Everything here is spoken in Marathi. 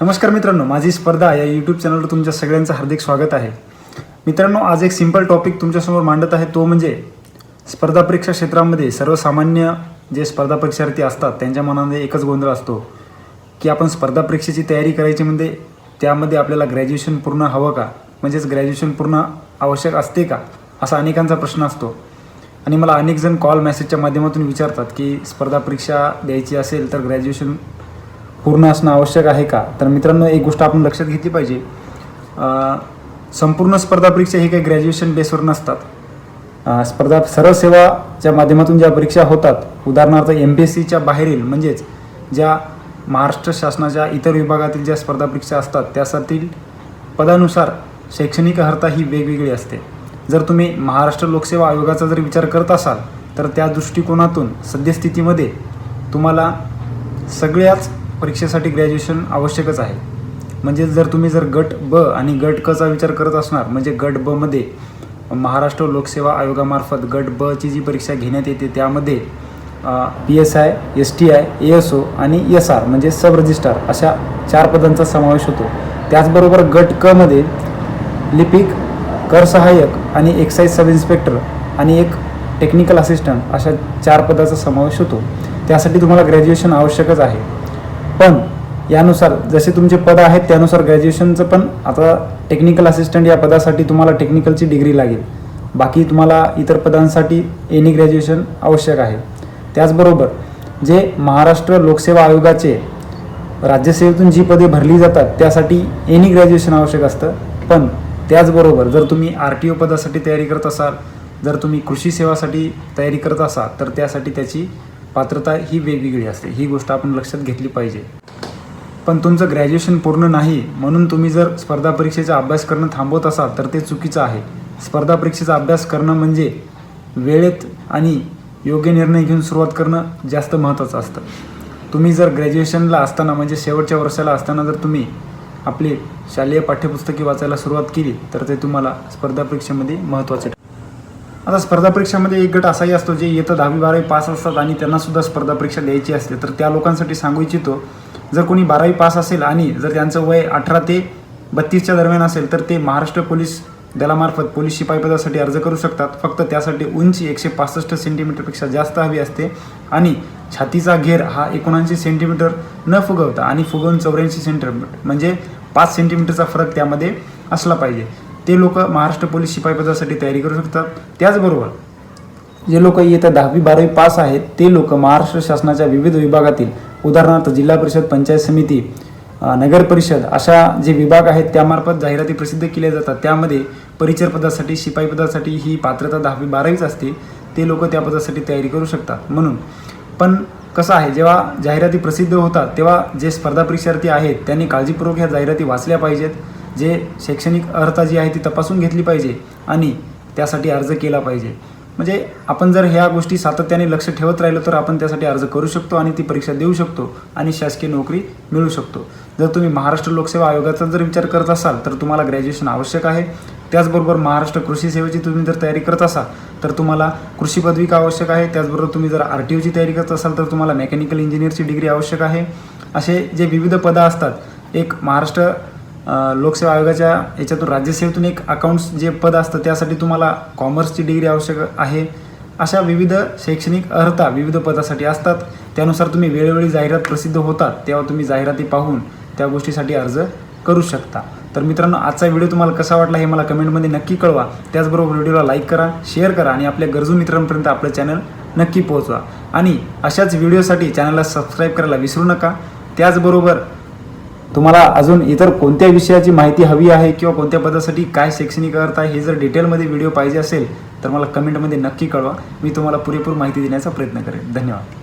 नमस्कार मित्रांनो माझी स्पर्धा या यूट्यूब चॅनलवर तुमच्या सगळ्यांचं हार्दिक स्वागत आहे. मित्रांनो आज एक सिंपल टॉपिक तुमच्यासमोर मांडत आहे तो म्हणजे स्पर्धा परीक्षा क्षेत्रामध्ये सर्वसामान्य जे स्पर्धा परीक्षार्थी असतात त्यांच्या मनामध्ये एकच गोंधळ असतो की आपण स्पर्धा परीक्षेची तयारी करायची म्हणजे त्यामध्ये आपल्याला ग्रॅज्युएशन पूर्ण हवं का? म्हणजेच ग्रॅज्युएशन पूर्ण आवश्यक असते का? असा अनेकांचा प्रश्न असतो. आणि मला अनेक जण कॉल मेसेजच्या माध्यमातून विचारतात की स्पर्धा परीक्षा द्यायची असेल तर ग्रॅज्युएशन पूर्ण असणं आवश्यक आहे का? तर मित्रांनो एक गोष्ट आपण लक्षात घेतली पाहिजे. संपूर्ण स्पर्धा परीक्षा ही काही ग्रॅज्युएशन बेसवर नसतात. स्पर्धा सरळ सेवाच्या माध्यमातून ज्या परीक्षा होतात उदाहरणार्थ एम पी एस सीच्या बाहेरील म्हणजेच ज्या महाराष्ट्र शासनाच्या इतर विभागातील ज्या स्पर्धा परीक्षा असतात त्यासाठी पदानुसार शैक्षणिक अर्हता ही वेगवेगळी असते. जर तुम्ही महाराष्ट्र लोकसेवा आयोगाचा जर विचार करत असाल तर त्या दृष्टिकोनातून सद्यस्थितीमध्ये तुम्हाला सगळ्याच परीक्षेसाठी ग्रॅज्युएशन आवश्यकच आहे. म्हणजे जर तुम्ही जर गट ब आणि गट कचा विचार करत असणार म्हणजे गट ब मध्ये महाराष्ट्र लोकसेवा आयोगामार्फत गट ब ची जी परीक्षा घेण्यात येते त्यामध्ये P S I S T I A S O आणि एस आर म्हणजे सब रजिस्ट्रार अशा चार पदांचा समावेश होतो. त्याचबरोबर गट क मध्ये लिपिक कर सहाय्यक आणि एक्साईज सब इन्स्पेक्टर आणि एक टेक्निकल असिस्टंट अशा चार पदाचा समावेश होतो. त्यासाठी तुम्हाला ग्रॅज्युएशन आवश्यकच आहे. पण यानुसार जसे तुमचे पद आहेत त्यानुसार ग्रॅज्युएशनचं पण आता टेक्निकल असिस्टंट या पदासाठी तुम्हाला टेक्निकलची डिग्री लागेल. बाकी तुम्हाला इतर पदांसाठी एनी ग्रॅज्युएशन आवश्यक आहे. त्याचबरोबर जे महाराष्ट्र लोकसेवा आयोगाचे राज्यसेवेतून जी पदे भरली जातात त्यासाठी एनी ग्रॅज्युएशन आवश्यक असतं. पण त्याचबरोबर जर तुम्ही आर टी ओ पदासाठी तयारी करत असाल जर तुम्ही कृषी सेवासाठी तयारी करत असाल तर त्यासाठी त्याची पात्रता ही वेगवेगळी असते. ही गोष्ट आपण लक्षात घेतली पाहिजे. पण तुमचं ग्रॅज्युएशन पूर्ण नाही म्हणून तुम्ही जर स्पर्धा परीक्षेचा अभ्यास करणं थांबवत असाल तर ते चुकीचं आहे. स्पर्धा परीक्षेचा अभ्यास करणं म्हणजे वेळेत आणि योग्य निर्णय घेऊन सुरुवात करणं जास्त महत्त्वाचं असतं. तुम्ही जर ग्रॅज्युएशनला असताना म्हणजे शेवटच्या वर्षाला असताना जर तुम्ही आपली शालेय पाठ्यपुस्तके वाचायला सुरुवात केली तर ते तुम्हाला स्पर्धा परीक्षेमध्ये महत्त्वाचे आता स्पर्धा परीक्षामध्ये एक गट असाही असतो जे येतं दहावी बारावी पास असतात आणि त्यांना सुद्धा स्पर्धा परीक्षा द्यायची असते. तर त्या लोकांसाठी सांगू इच्छितो जर कोणी बारावी पास असेल आणि जर त्यांचं वय अठरा ते बत्तीसच्या दरम्यान असेल तर ते महाराष्ट्र पोलीस दलामार्फत पोलीस शिपाई पदासाठी अर्ज करू शकतात. फक्त त्यासाठी उंची एकशे पासष्ट सेंटीमीटरपेक्षा जास्त हवी असते आणि छातीचा घेर हा एकोणऐंशी सेंटीमीटर न फुगवता आणि फुगवून चौऱ्याऐंशी सेंटीमीटर म्हणजे पाच सेंटीमीटरचा फरक त्यामध्ये असला पाहिजे. ते लोक महाराष्ट्र पोलीस शिपाई पदासाठी तयारी करू शकतात. त्याचबरोबर जे लोक इयत्ता दहावी बारावी पास आहेत ते लोक महाराष्ट्र शासनाच्या विविध विभागातील उदाहरणार्थ जिल्हा परिषद पंचायत समिती नगर परिषद अशा जे विभाग आहेत त्यामार्फत जाहिराती प्रसिद्ध केल्या जातात. त्यामध्ये परिचर पदासाठी शिपाई पदासाठी ही पात्रता दहावी बारावीच असते. ते लोक त्या पदासाठी तयारी करू शकतात. म्हणून पण कसं आहे जेव्हा जाहिराती प्रसिद्ध होतात तेव्हा जे स्पर्धा परीक्षार्थी आहेत त्यांनी काळजीपूर्वक ह्या जाहिराती वाचल्या पाहिजेत. जे शैक्षणिक अर्हता जी आहे ती तपासून घेतली पाहिजे आणि त्यासाठी अर्ज केला पाहिजे. म्हणजे आपण जर ह्या गोष्टी सातत्याने लक्ष ठेवत राहिलो तर आपण त्यासाठी अर्ज करू शकतो आणि ती परीक्षा देऊ शकतो आणि शासकीय नोकरी मिळू शकतो. जर तुम्ही महाराष्ट्र लोकसेवा आयोगाचा जर विचार करत असाल तर तुम्हाला ग्रॅज्युएशन आवश्यक आहे. त्याचबरोबर महाराष्ट्र कृषी सेवेची तुम्ही जर तयारी करत असाल तर तुम्हाला कृषी पदविका आवश्यक आहे? त्याचबरोबर तुम्ही जर आर टी ओची तयारी करत असाल तर तुम्हाला मेकॅनिकल इंजिनिअरची डिग्री आवश्यक आहे. असे जे विविध पदं असतात एक महाराष्ट्र लोकसेवा आयोगाच्या याच्यातून राज्यसेवेतून एक अकाउंट्स जे पद असतं त्यासाठी तुम्हाला कॉमर्सची डिग्री आवश्यक आहे. अशा विविध शैक्षणिक अर्हता विविध पदासाठी असतात. त्यानुसार तुम्ही वेळोवेळी जाहिरात प्रसिद्ध होतात तेव्हा तुम्ही जाहिराती पाहून त्या गोष्टीसाठी अर्ज करू शकता. तर मित्रांनो आजचा व्हिडिओ तुम्हाला कसा वाटला हे मला कमेंटमध्ये नक्की कळवा. त्याचबरोबर व्हिडिओला लाईक करा शेअर करा आणि आपल्या गरजू मित्रांपर्यंत आपलं चॅनल नक्की पोहोचवा. आणि अशाच व्हिडिओसाठी चॅनलला सबस्क्राईब करायला विसरू नका. त्याचबरोबर तुम्हाला अजून इतर कोणत्या विषयाची माहिती हवी आहे किंवा कोणत्या पदासाठी काय शैक्षणिक अर्थ आहे हे जर डिटेलमध्ये व्हिडिओ पाहिजे असेल तर मला कमेंटमध्ये नक्की कळवा. मी तुम्हाला पुरेपूर माहिती देण्याचा प्रयत्न करेन. धन्यवाद.